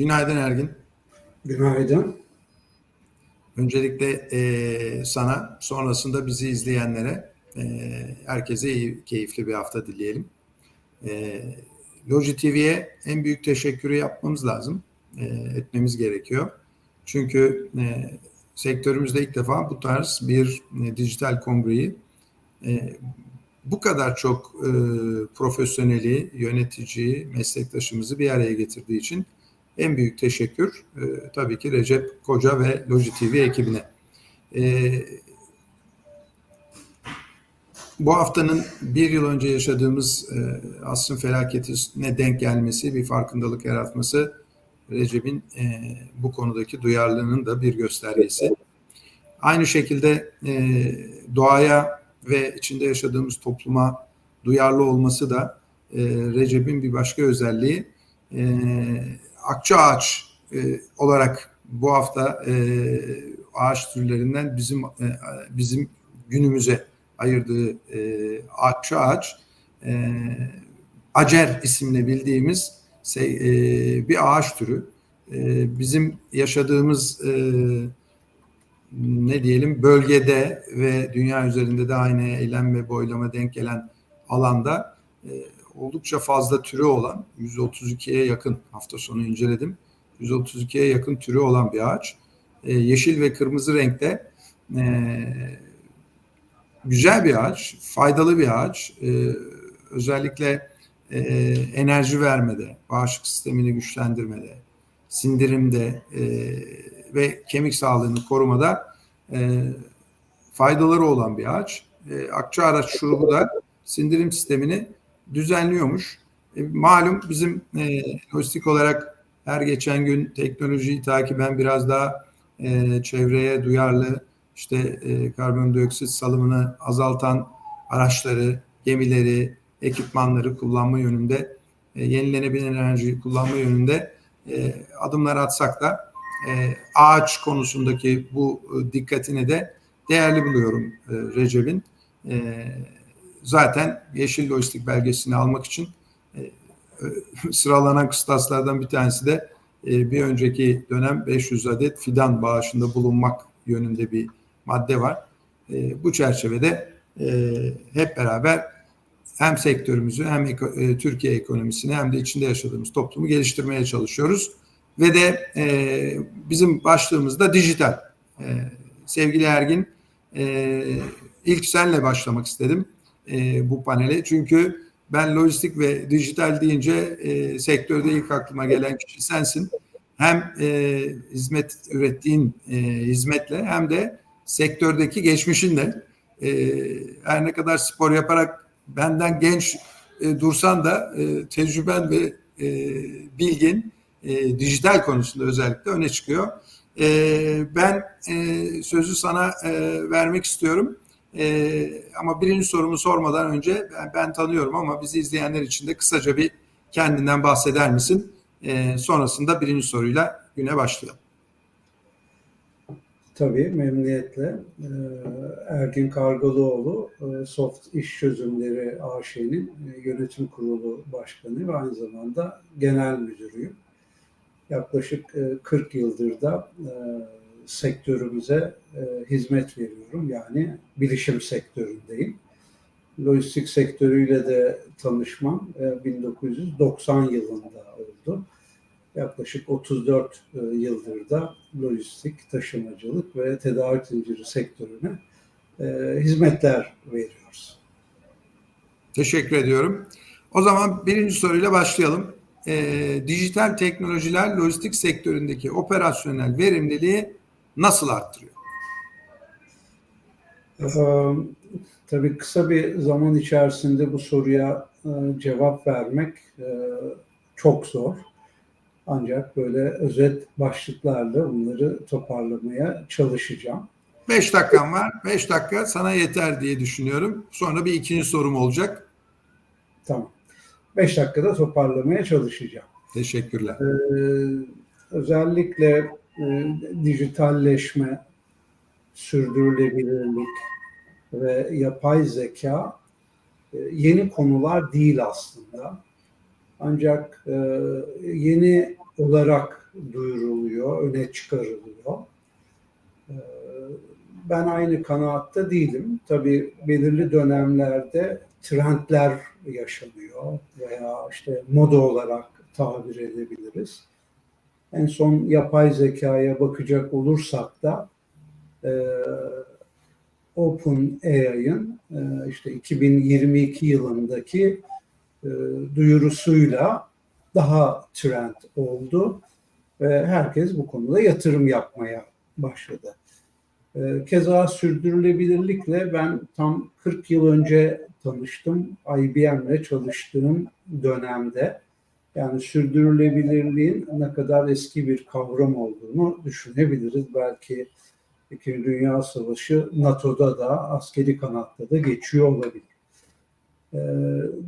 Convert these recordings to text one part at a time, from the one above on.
Günaydın Ergin. Günaydın. Öncelikle e, sana, sonrasında bizi izleyenlere, e, herkese iyi, keyifli bir hafta dileyelim. E, Loji TV'ye en büyük teşekkürü yapmamız lazım, e, etmemiz gerekiyor. Çünkü e, sektörümüzde ilk defa bu tarz bir e, dijital kongreyi e, bu kadar çok e, profesyoneli, yöneticiyi, meslektaşımızı bir araya getirdiği için en büyük teşekkür e, tabii ki Recep Koca ve Loji TV ekibine. E, bu haftanın bir yıl önce yaşadığımız e, asrın felaketine denk gelmesi, bir farkındalık yaratması Recep'in e, bu konudaki duyarlılığının da bir göstergesi. Aynı şekilde e, doğaya ve içinde yaşadığımız topluma duyarlı olması da e, Recep'in bir başka özelliği. E, akça ağaç e, olarak bu hafta e, ağaç türlerinden bizim e, bizim günümüze ayırdığı akça ağaç acer isimle bildiğimiz e, bir ağaç türü. Bizim yaşadığımız ne diyelim bölgede ve dünya üzerinde de aynı eylem ve boylama denk gelen alanda oldukça fazla türü olan 132'ye yakın hafta sonu inceledim. 132'ye yakın türü olan bir ağaç. E, yeşil ve kırmızı renkte e, güzel bir ağaç, faydalı bir ağaç. E, özellikle e, enerji vermede, bağışıklık sistemini güçlendirmede, sindirimde e, ve kemik sağlığını korumada e, faydaları olan bir ağaç. E, akçaağaç şurubu da sindirim sistemini düzenliyormuş. E, malum bizim e, lojistik olarak her geçen gün teknolojiyi takiben biraz daha e, çevreye duyarlı, işte e, karbondioksit salımını azaltan araçları, gemileri, ekipmanları kullanma yönünde, e, yenilenebilir enerjiyi kullanma yönünde e, adımlar atsak da e, ağaç konusundaki bu e, dikkatini de değerli buluyorum e, Recep'in. E, zaten Yeşil Lojistik belgesini almak için e, sıralanan kıstaslardan bir tanesi de e, bir önceki dönem 500 adet fidan bağışında bulunmak yönünde bir madde var. E, bu çerçevede hep beraber hem sektörümüzü hem Türkiye ekonomisini hem de içinde yaşadığımız toplumu geliştirmeye çalışıyoruz. Ve de bizim başlığımız da dijital. Sevgili Ergin, ilk senle başlamak istedim e, bu panele. Çünkü ben lojistik ve dijital deyince e, sektörde ilk aklıma gelen kişi sensin. Hem e, hizmet ürettiğin e, hizmetle hem de sektördeki geçmişinle e, her ne kadar spor yaparak benden genç e, dursan da e, tecrüben ve e, bilgin e, dijital konusunda özellikle öne çıkıyor. E, ben e, sözü sana e, vermek istiyorum. E, ama birinci sorumu sormadan önce ben, ben tanıyorum ama bizi izleyenler için de kısaca bir kendinden bahseder misin? E, sonrasında birinci soruyla güne başlayalım. Tabii memnuniyetle. Ee, Ergin Kargalıoğlu e, Soft İş Çözümleri AŞ'nin e, yönetim kurulu başkanı ve aynı zamanda genel müdürüyüm. Yaklaşık 40 e, yıldır da sektörümüze hizmet veriyorum. Yani bilişim sektöründeyim. Lojistik sektörüyle de tanışmam 1990 yılında oldu yaklaşık 34 e, yıldır da lojistik, taşımacılık ve tedarik zinciri sektörüne e, hizmetler veriyoruz. Teşekkür ediyorum. O zaman birinci soruyla başlayalım. E, dijital teknolojiler lojistik sektöründeki operasyonel verimliliği nasıl arttırıyor? Ee, tabii kısa bir zaman içerisinde bu soruya e, cevap vermek e, çok zor. Ancak böyle özet başlıklarla bunları toparlamaya çalışacağım. Beş dakikam var. Beş dakika sana yeter diye düşünüyorum. Sonra bir ikinci sorum olacak. Tamam. Beş dakikada toparlamaya çalışacağım. Teşekkürler. Ee, özellikle e, dijitalleşme, sürdürülebilirlik ve yapay zeka e, yeni konular değil aslında Ancak e, yeni olarak duyuruluyor, öne çıkarılıyor. Ben aynı kanaatta değilim. Tabii belirli dönemlerde trendler yaşanıyor veya işte moda olarak tabir edebiliriz. En son yapay zekaya bakacak olursak da e, OpenAI'ın e, işte 2022 yılındaki e, duyurusuyla daha trend oldu ve herkes bu konuda yatırım yapmaya başladı. E, keza sürdürülebilirlikle ben tam 40 yıl önce tanıştım. IBM'le çalıştığım dönemde yani sürdürülebilirliğin ne kadar eski bir kavram olduğunu düşünebiliriz. Belki İkinci Dünya Savaşı NATO'da da askeri kanatta da geçiyor olabilir. Ee,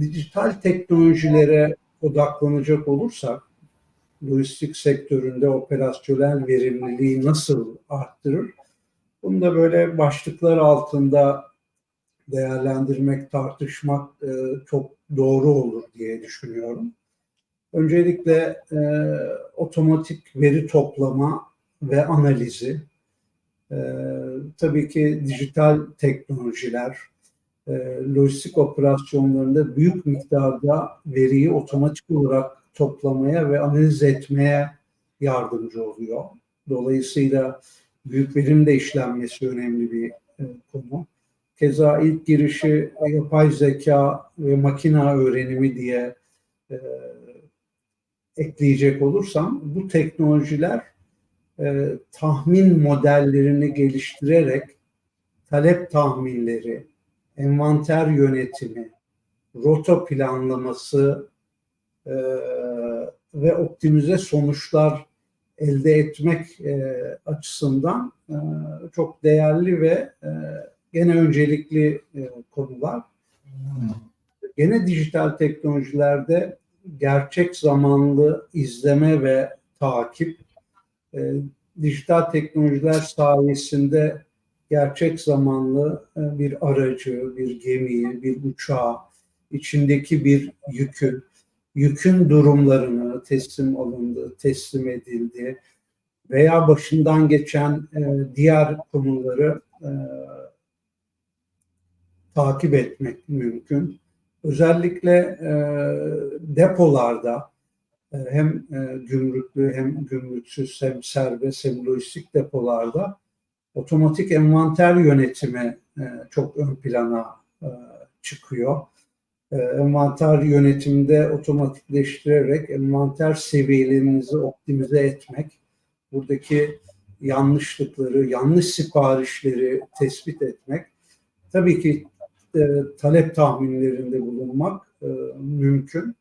dijital teknolojilere odaklanacak olursak lojistik sektöründe operasyonel verimliliği nasıl arttırır? Bunu da böyle başlıklar altında değerlendirmek, tartışmak e, çok doğru olur diye düşünüyorum. Öncelikle e, otomatik veri toplama ve analizi, e, tabii ki dijital teknolojiler, e, lojistik operasyonlarında büyük miktarda veriyi otomatik olarak toplamaya ve analiz etmeye yardımcı oluyor. Dolayısıyla büyük verimde işlenmesi önemli bir e, konu. Keza ilk girişi yapay zeka ve makina öğrenimi diye e, ekleyecek olursam bu teknolojiler e, tahmin modellerini geliştirerek talep tahminleri, envanter yönetimi, rota planlaması e, ve optimize sonuçlar elde etmek e, açısından e, çok değerli ve e, gene öncelikli e, konular. Gene dijital teknolojilerde gerçek zamanlı izleme ve takip e, dijital teknolojiler sayesinde gerçek zamanlı e, bir aracı, bir gemiyi, bir uçağı, içindeki bir yükü, yükün durumlarını teslim alındı, teslim edildi veya başından geçen e, diğer konuları e, takip etmek mümkün. Özellikle e, depolarda e, hem e, gümrüklü hem gümrüksüz hem serbest hem lojistik depolarda otomatik envanter yönetimi e, çok ön plana e, çıkıyor. E, envanter yönetiminde otomatikleştirerek envanter seviyelerinizi optimize etmek, buradaki yanlışlıkları, yanlış siparişleri tespit etmek, tabii ki e, talep tahminlerinde bulunmak e, mümkün.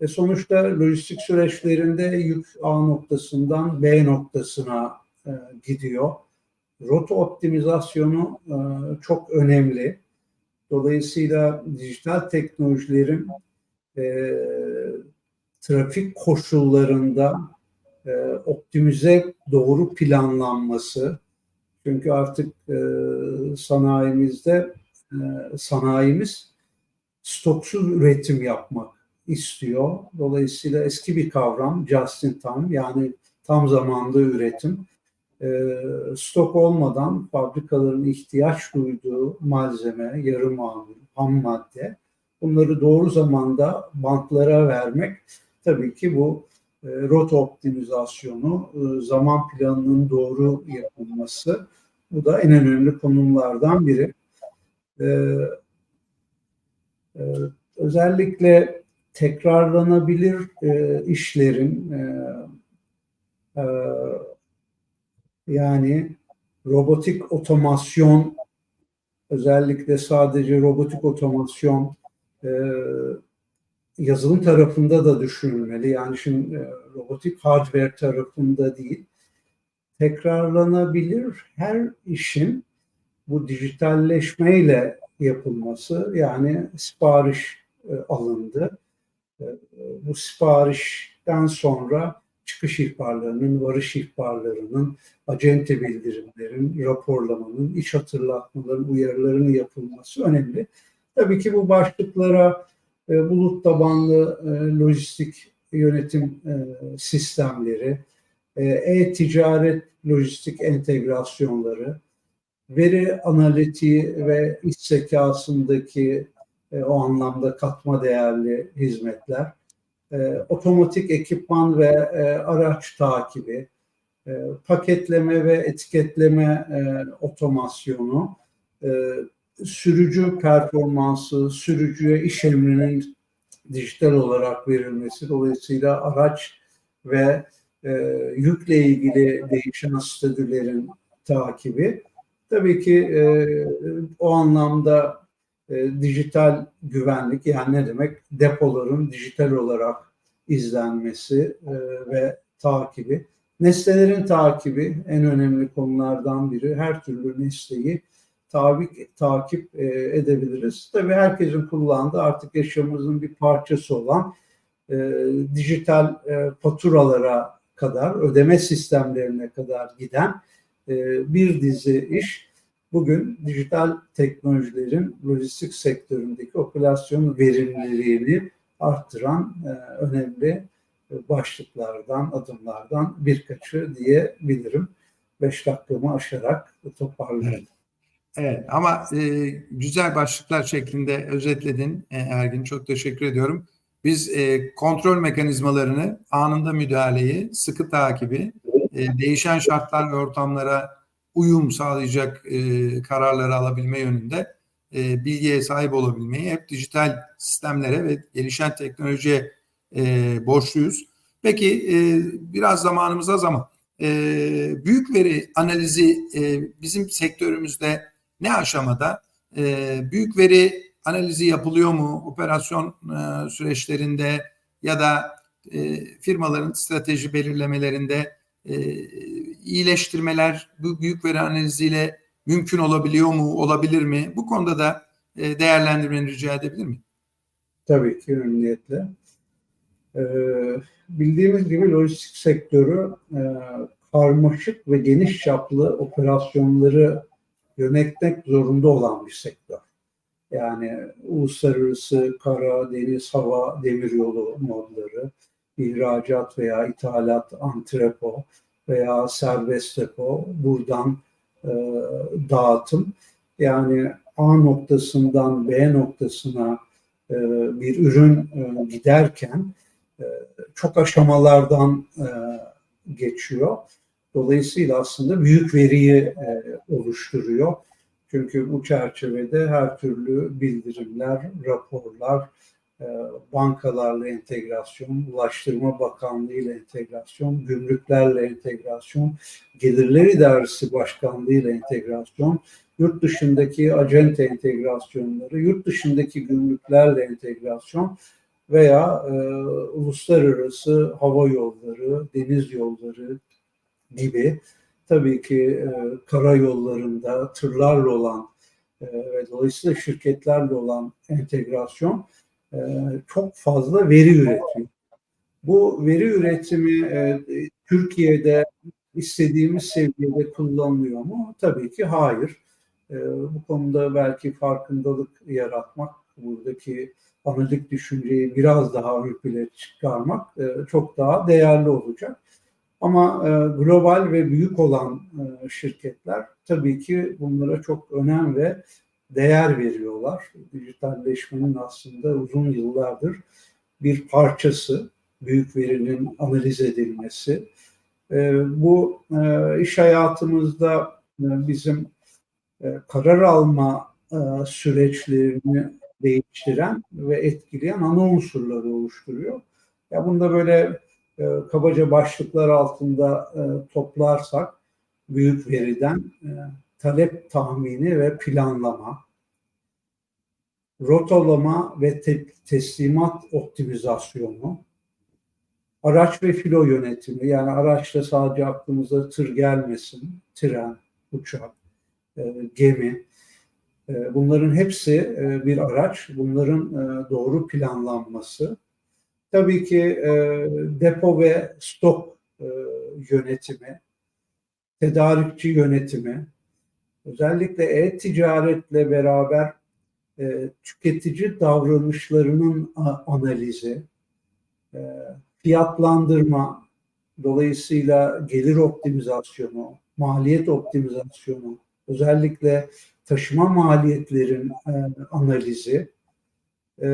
E sonuçta lojistik süreçlerinde yük A noktasından B noktasına e, gidiyor. Rota optimizasyonu e, çok önemli. Dolayısıyla dijital teknolojilerin e, trafik koşullarında e, optimize doğru planlanması. Çünkü artık e, sanayimizde sanayimiz stoksuz üretim yapmak istiyor. Dolayısıyla eski bir kavram just in time yani tam zamanda üretim. E, stok olmadan fabrikaların ihtiyaç duyduğu malzeme, yarı mamul, ham madde bunları doğru zamanda banklara vermek tabii ki bu e, rota optimizasyonu, e, zaman planının doğru yapılması bu da en önemli konumlardan biri. E, e, özellikle tekrarlanabilir e, işlerin e, yani robotik otomasyon özellikle sadece robotik otomasyon e, yazılım tarafında da düşünülmeli. Yani şimdi e, robotik hardware tarafında değil. Tekrarlanabilir her işin bu dijitalleşmeyle yapılması yani sipariş e, alındı bu siparişten sonra çıkış ihbarlarının, varış ihbarlarının, acente bildirimlerin, raporlamanın, iş hatırlatmaların, uyarılarının yapılması önemli. Tabii ki bu başlıklara e, bulut tabanlı e, lojistik yönetim e, sistemleri, e, e-ticaret lojistik entegrasyonları, veri analitiği ve iç zekasındaki e, o anlamda katma değerli hizmetler, e, otomatik ekipman ve e, araç takibi, e, paketleme ve etiketleme e, otomasyonu, e, sürücü performansı, sürücüye iş emrinin dijital olarak verilmesi, dolayısıyla araç ve e, yükle ilgili değişen statülerin takibi. Tabii ki e, o anlamda e, dijital güvenlik yani ne demek depoların dijital olarak izlenmesi e, ve takibi. Nesnelerin takibi en önemli konulardan biri. Her türlü nesneyi tabi, takip e, edebiliriz. Tabii herkesin kullandığı artık yaşamımızın bir parçası olan e, dijital e, faturalara kadar, ödeme sistemlerine kadar giden bir dizi iş bugün dijital teknolojilerin lojistik sektöründeki operasyon verimliliğini arttıran e, önemli başlıklardan, adımlardan birkaçı diyebilirim. Beş dakikamı aşarak toparlıyorum. Evet. Evet ama e, güzel başlıklar şeklinde özetledin e, Ergin. Çok teşekkür ediyorum. Biz e, kontrol mekanizmalarını, anında müdahaleyi, sıkı takibi, e, değişen şartlar ve ortamlara uyum sağlayacak e, kararları alabilme yönünde e, bilgiye sahip olabilmeyi hep dijital sistemlere ve gelişen teknolojiye e, borçluyuz. Peki e, biraz zamanımız az ama e, büyük veri analizi e, bizim sektörümüzde ne aşamada? E, büyük veri analizi yapılıyor mu operasyon e, süreçlerinde ya da e, firmaların strateji belirlemelerinde e, iyileştirmeler bu büyük veri analiziyle mümkün olabiliyor mu, olabilir mi? Bu konuda da e, değerlendirmeni rica edebilir miyim? Tabii ki memnuniyetle. Ee, bildiğimiz gibi lojistik sektörü e, karmaşık ve geniş çaplı operasyonları yönetmek zorunda olan bir sektör. Yani uluslararası kara, deniz, hava, demiryolu modları, ihracat veya ithalat, antrepo veya serbest depo, buradan e, dağıtım. Yani A noktasından B noktasına e, bir ürün e, giderken e, çok aşamalardan e, geçiyor. Dolayısıyla aslında büyük veriyi e, oluşturuyor. Çünkü bu çerçevede her türlü bildirimler, raporlar, bankalarla entegrasyon, Ulaştırma Bakanlığı ile entegrasyon, gümrüklerle entegrasyon, Gelirler İdaresi Başkanlığı ile entegrasyon, yurt dışındaki acente entegrasyonları, yurt dışındaki gümrüklerle entegrasyon veya e, uluslararası hava yolları, deniz yolları gibi tabii ki e, karayollarında tırlarla olan e, ve dolayısıyla şirketlerle olan entegrasyon e, çok fazla veri üretiyor. Bu veri üretimi e, Türkiye'de istediğimiz seviyede kullanılıyor mu? Tabii ki hayır. E, bu konuda belki farkındalık yaratmak, buradaki analitik düşünceyi biraz daha ön çıkarmak çok daha değerli olacak. Ama global ve büyük olan şirketler tabii ki bunlara çok önem ve değer veriyorlar. Dijitalleşmenin aslında uzun yıllardır bir parçası, büyük verinin analiz edilmesi. Bu iş hayatımızda bizim karar alma süreçlerini değiştiren ve etkileyen ana unsurları oluşturuyor. Ya bunda böyle kabaca başlıklar altında toplarsak büyük veriden talep tahmini ve planlama, rotalama ve te- teslimat optimizasyonu, araç ve filo yönetimi, yani araçta sadece aklımıza tır gelmesin, tren, uçak, e, gemi, e, bunların hepsi e, bir araç, bunların e, doğru planlanması. Tabii ki e, depo ve stok e, yönetimi, tedarikçi yönetimi, özellikle e-ticaretle beraber e, tüketici davranışlarının analizi, e, fiyatlandırma, dolayısıyla gelir optimizasyonu, maliyet optimizasyonu, özellikle taşıma maliyetlerin e, analizi, e,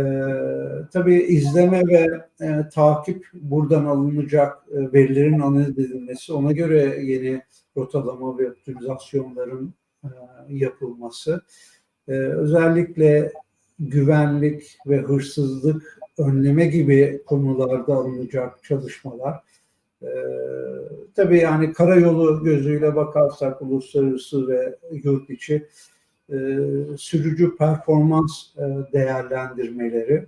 tabii izleme ve e, takip buradan alınacak e, verilerin analiz edilmesi, ona göre yeni rotalama ve optimizasyonların yapılması, e, özellikle güvenlik ve hırsızlık önleme gibi konularda alınacak çalışmalar. E, tabii yani karayolu gözüyle bakarsak uluslararası ve yurt içi e, sürücü performans e, değerlendirmeleri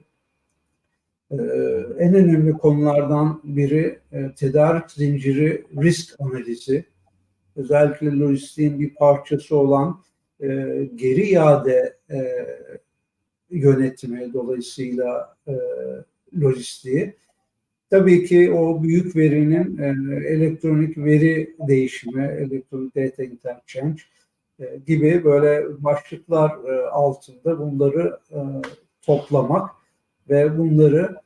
e, en önemli konulardan biri e, tedarik zinciri risk analizi. Özellikle lojistiğin bir parçası olan e, geri iade e, yönetimi dolayısıyla e, lojistiği. Tabii ki o büyük verinin e, elektronik veri değişimi, elektronik data interchange e, gibi böyle başlıklar e, altında bunları e, toplamak ve bunları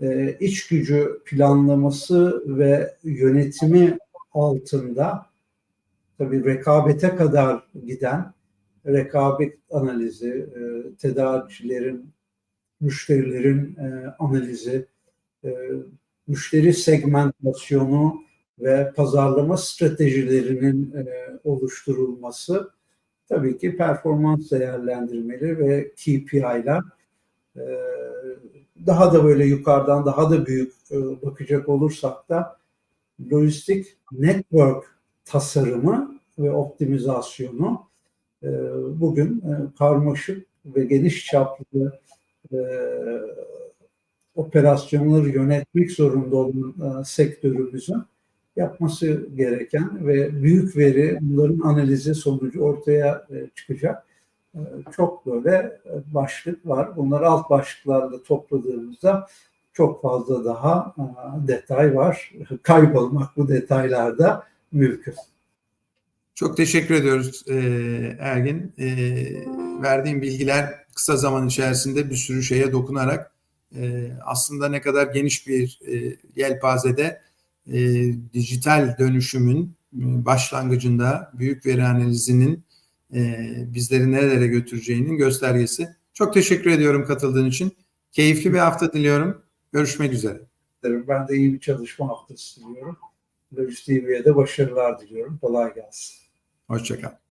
e, iç gücü planlaması ve yönetimi altında tabii rekabete kadar giden rekabet analizi, e, tedarikçilerin, müşterilerin e, analizi, e, müşteri segmentasyonu ve pazarlama stratejilerinin e, oluşturulması tabii ki performans değerlendirmeleri ve KPI'ler e, daha da böyle yukarıdan daha da büyük e, bakacak olursak da lojistik network tasarımı ve optimizasyonu e, bugün e, karmaşık ve geniş çaplı e, operasyonları yönetmek zorunda olan sektörümüzün yapması gereken ve büyük veri bunların analizi sonucu ortaya çıkacak çok böyle başlık var. Bunları alt başlıklarla topladığımızda çok fazla daha detay var. Kaybolmak bu detaylarda mümkün. Çok teşekkür ediyoruz e, Ergin. E, verdiğin bilgiler kısa zaman içerisinde bir sürü şeye dokunarak e, aslında ne kadar geniş bir e, yelpazede e, dijital dönüşümün e, başlangıcında büyük veri analizinin e, bizleri nerelere götüreceğinin göstergesi. Çok teşekkür ediyorum katıldığın için. Keyifli bir hafta diliyorum. Görüşmek üzere. Ben de iyi bir çalışma haftası diliyorum. Lojistik TV'ye de başarılar diliyorum. Kolay gelsin. Hoşçakal.